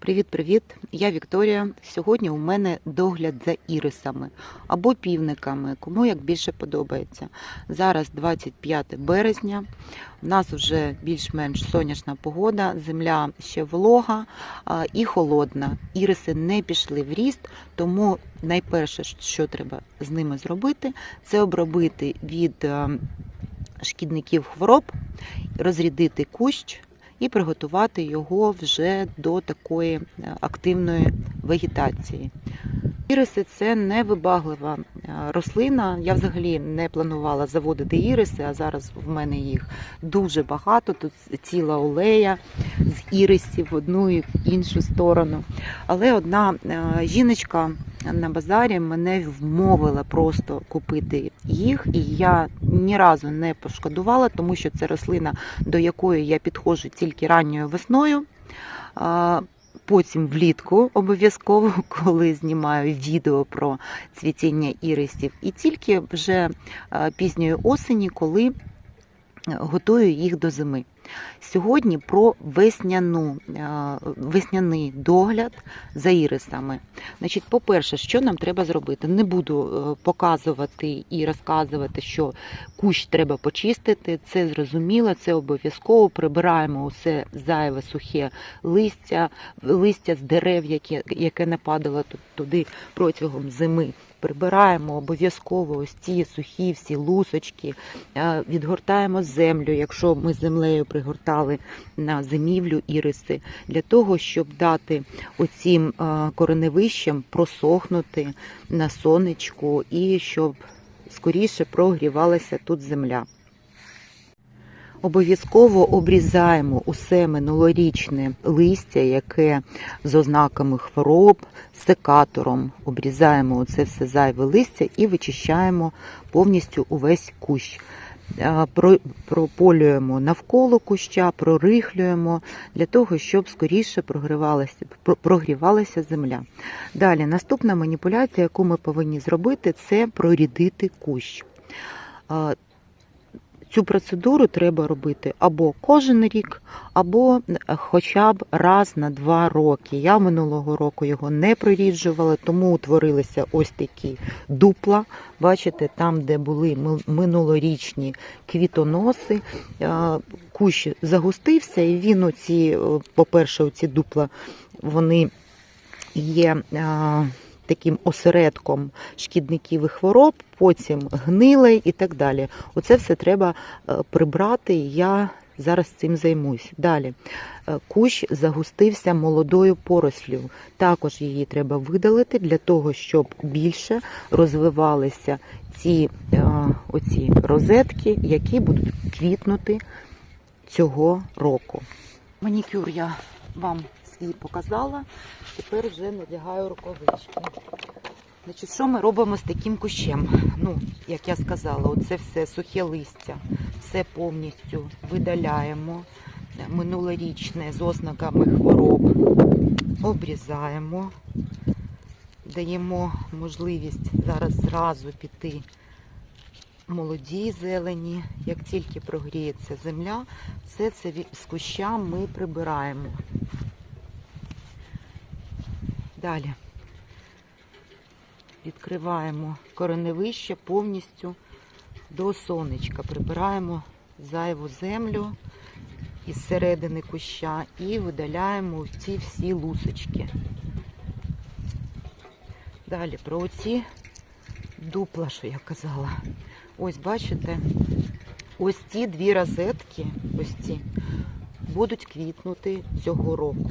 Привіт-привіт! Я Вікторія. Сьогодні у мене догляд за ірисами або півниками, кому як більше подобається. Зараз 25 березня. У нас вже більш-менш сонячна погода, земля ще волога і холодна. Іриси не пішли в ріст, тому найперше, що треба з ними зробити, це обробити від е, шкідників хвороб, розрядити кущ і приготувати його вже до такої е, активної вегетації. Іриси це невибаглива е, рослина. Я взагалі не планувала заводити іриси, а зараз в мене їх дуже багато. Тут ціла олея з ірисів в одну і в іншу сторону. Але одна е, жіночка на базарі мене вмовила просто купити їх, і я ні разу не пошкодувала, тому що це рослина, до якої я підходжу тільки ранньою весною. Потім влітку обов'язково, коли знімаю відео про цвітіння ірисів, і тільки вже пізньої осені, коли е, готую їх до зими. Сьогодні про весняну, е, весняний догляд за ірисами. Значить, по-перше, що нам треба зробити? Не буду е, показувати і розказувати, що кущ треба почистити. Це зрозуміло, це обов'язково. Прибираємо усе зайве сухе листя, листя з дерев, яке, яке нападало туди протягом зими. Прибираємо обов'язково ось ці сухі всі лусочки, е, відгортаємо землю, якщо ми землею пригортали на зимівлю іриси, для того, щоб дати оцім е, кореневищам просохнути на сонечку і щоб скоріше прогрівалася тут земля. Обов'язково обрізаємо усе минулорічне листя, яке з ознаками хвороб, секатором. Обрізаємо оце все зайве листя і вичищаємо повністю увесь кущ. Е, Прополюємо навколо куща, прорихлюємо для того, щоб скоріше прогрівалася, прогрівалася земля. Далі, наступна маніпуляція, яку ми повинні зробити, це прорідити кущ. Цю процедуру треба робити або кожен рік, або е, хоча б раз на два роки. Я минулого року його не проріджувала, тому утворилися ось такі дупла. Бачите, там, де були минулорічні квітоноси, е, кущ загустився, і він оці, е, по-перше, оці дупла, вони є. Таким осередком шкідників і хвороб, потім гнилий і так далі. Оце все треба е, прибрати. Я зараз цим займусь. Далі Е, кущ загустився молодою порослю. Також її треба видалити для того, щоб більше розвивалися ці е, оці розетки, які будуть квітнути цього року. Манікюр я вам свій показала. Тепер вже надягаю рукавички. Значить, що ми робимо з таким кущем? Ну, як я сказала, оце все сухе листя, все повністю видаляємо. Минулорічне з ознаками хвороб обрізаємо, даємо можливість зараз зразу піти молодій зелені. Як тільки прогріється земля, все це з куща ми прибираємо. Далі відкриваємо кореневище повністю до сонечка. Прибираємо зайву землю із середини куща і видаляємо ці всі лусочки. Далі про оці дупла, що я казала. Ось бачите, ось ці дві розетки, ось ці, будуть квітнути цього року.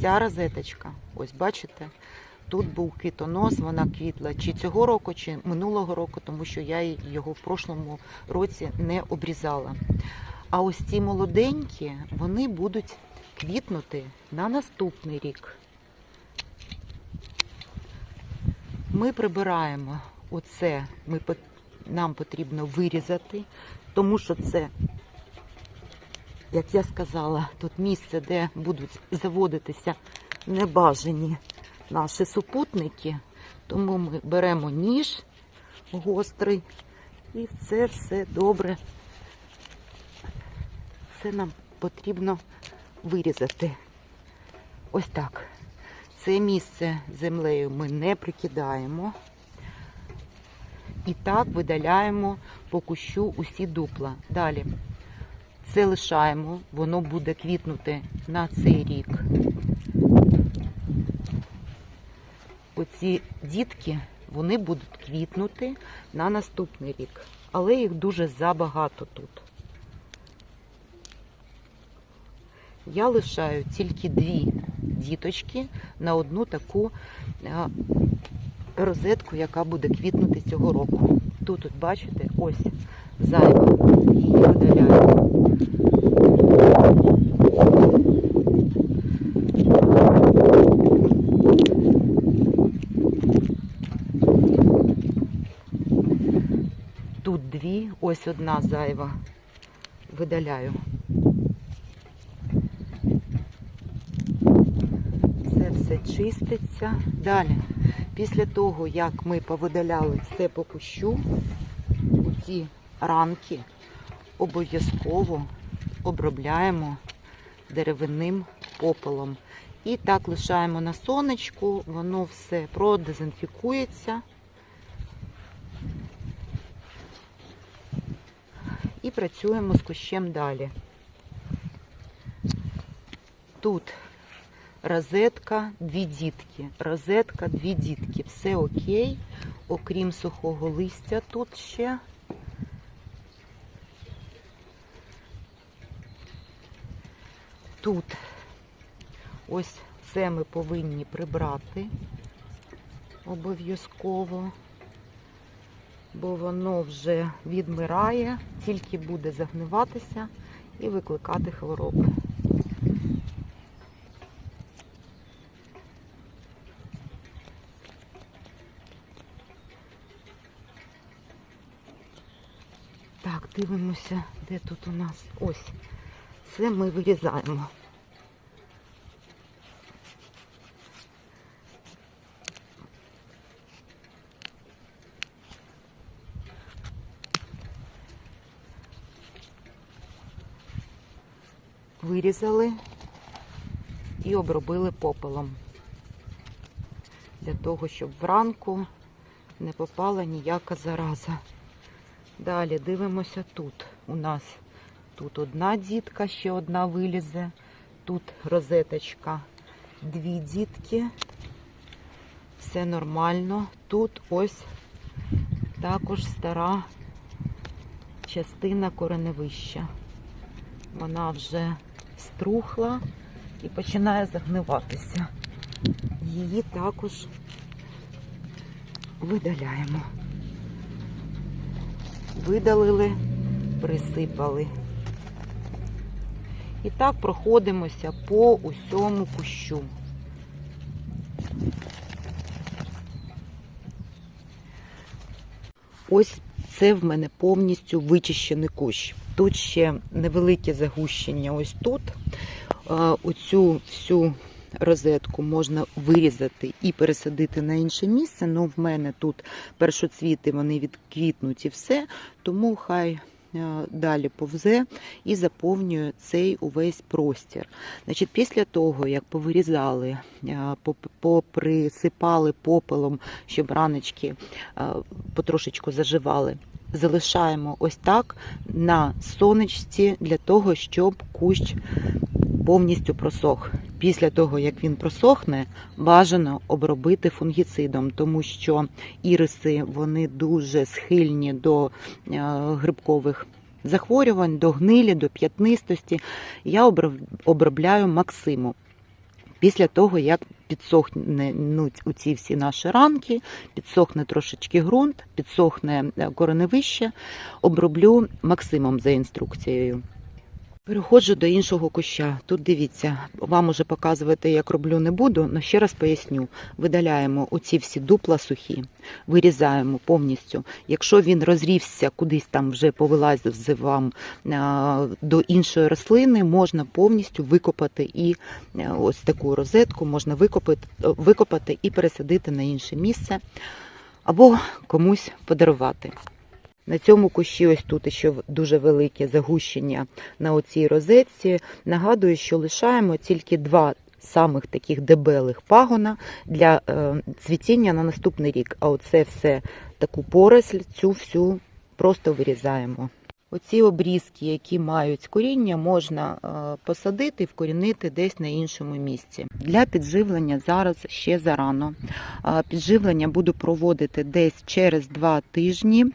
Ця розеточка, ось бачите, тут був квітонос, вона квітла чи цього року, чи минулого року, тому що я його в прошлому році не обрізала. А ось ці молоденькі, вони будуть квітнути на наступний рік. Ми прибираємо оце, ми, нам потрібно вирізати, тому що це як я сказала, тут місце, де будуть заводитися небажані наші супутники. Тому ми беремо ніж гострий і це все добре. Це нам потрібно вирізати. Ось так. Це місце землею ми не прикидаємо. І так видаляємо по кущу усі дупла. Далі це лишаємо, воно буде квітнути на цей рік. Оці дітки, вони будуть квітнути на наступний рік. Але їх дуже забагато тут. Я лишаю тільки дві діточки на одну таку е, розетку, яка буде квітнути цього року. Тут, от бачите, ось зайва. Видаляю. Тут дві, ось одна зайва. Видаляю. Це все чиститься. Далі, після того, як ми повидаляли все по кущу, ці ранки обов'язково обробляємо деревинним попелом. І так лишаємо на сонечку, воно все продезінфікується. І працюємо з кущем далі. Тут розетка, дві дітки. Розетка, дві дітки. Все окей, окрім сухого листя тут ще. Тут ось це ми повинні прибрати обов'язково, бо воно вже відмирає, тільки буде загниватися і викликати хвороби. Так, дивимося, де тут у нас. Ось. Це ми вирізаємо. Вирізали і обробили попелом. Для того, щоб вранку не попала ніяка зараза. Далі дивимося тут. У нас тут одна дітка, ще одна вилізе. Тут розеточка, дві дітки. Все нормально. Тут ось також стара частина кореневища. Вона вже струхла і починає загниватися. Її також видаляємо видалили, присипали. І так проходимося по усьому кущу. Ось це в мене повністю вичищений кущ. Тут ще невелике загущення ось тут. Е, Оцю всю розетку можна вирізати і пересадити на інше місце. Ну, в мене тут першоцвіти, вони відквітнуть і все, тому хай далі повзе і заповнює цей увесь простір. Значить, Після того, як повирізали, е, поприсипали попелом, щоб раночки е, потрошечку заживали. Залишаємо ось так на сонечці для того, щоб кущ повністю просох. Після того, як він просохне, бажано обробити фунгіцидом, тому що іриси вони дуже схильні до е, грибкових захворювань, до гнилі, до п'ятнистості. Я обробляю максимум. Після того, як підсохне ну, ці всі наші ранки, підсохне трошечки ґрунт, підсохне е, кореневище, оброблю максимум за інструкцією. Переходжу до іншого куща. Тут дивіться, вам уже показувати, як роблю, не буду, але ще раз поясню. Видаляємо оці всі дупла сухі, вирізаємо повністю. Якщо він розрівся, кудись там вже повилазив вам до іншої рослини, можна повністю викопати і е, ось таку розетку можна викопати, викопати і пересадити на інше місце або комусь подарувати. На цьому кущі ось тут ще дуже велике загущення на оцій розетці. Нагадую, що лишаємо тільки два самих таких дебелих пагона для е, цвітіння на наступний рік. А оце все таку поросль, цю всю просто вирізаємо. Оці обрізки, які мають коріння, можна е, посадити вкорінити десь на іншому місці. Для підживлення зараз ще зарано. Е, Підживлення буду проводити десь через два тижні.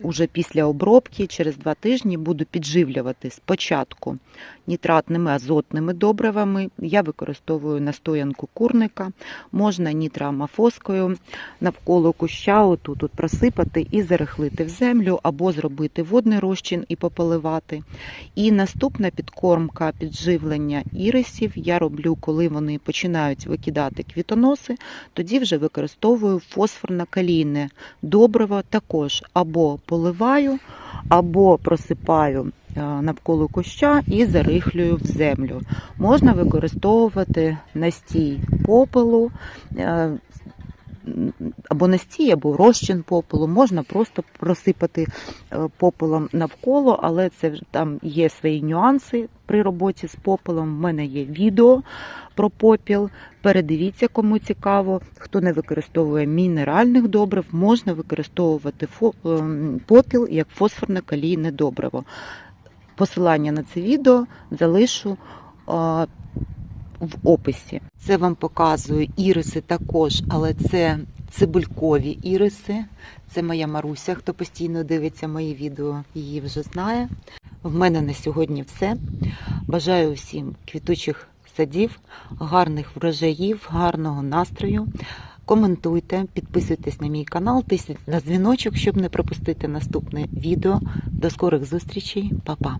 Уже після обробки, через два тижні буду підживлювати спочатку нітратними азотними добривами. Я використовую настоянку курника, можна нітроамофоскою навколо куща отут от просипати і зарихлити в землю, або зробити водний розчин і пополивати. І наступна підкормка підживлення ірисів я роблю, коли вони починають викидати квітоноси, тоді вже використовую фосфорно-калійне добриво також або поливаю, або просипаю е, навколо куща і зарихлюю в землю. Можна використовувати настій попелу, е, або настій, або розчин попелу. Можна просто просипати е, попелом навколо, але це там є свої нюанси при роботі з попелом. У мене є відео про попіл. Передивіться, кому цікаво. Хто не використовує мінеральних добрив, можна використовувати ем, попіл як фосфорно-калійне добриво. Посилання на це відео залишу а, в описі. Це вам показую іриси також, але це цибулькові іриси. Це моя Маруся, хто постійно дивиться мої відео, її вже знає. В мене на сьогодні все. Бажаю всім квітучих садів, гарних врожаїв, гарного настрою. Коментуйте, підписуйтесь на мій канал, тисніть на дзвіночок, щоб не пропустити наступне відео. До скорих зустрічей, Па-па!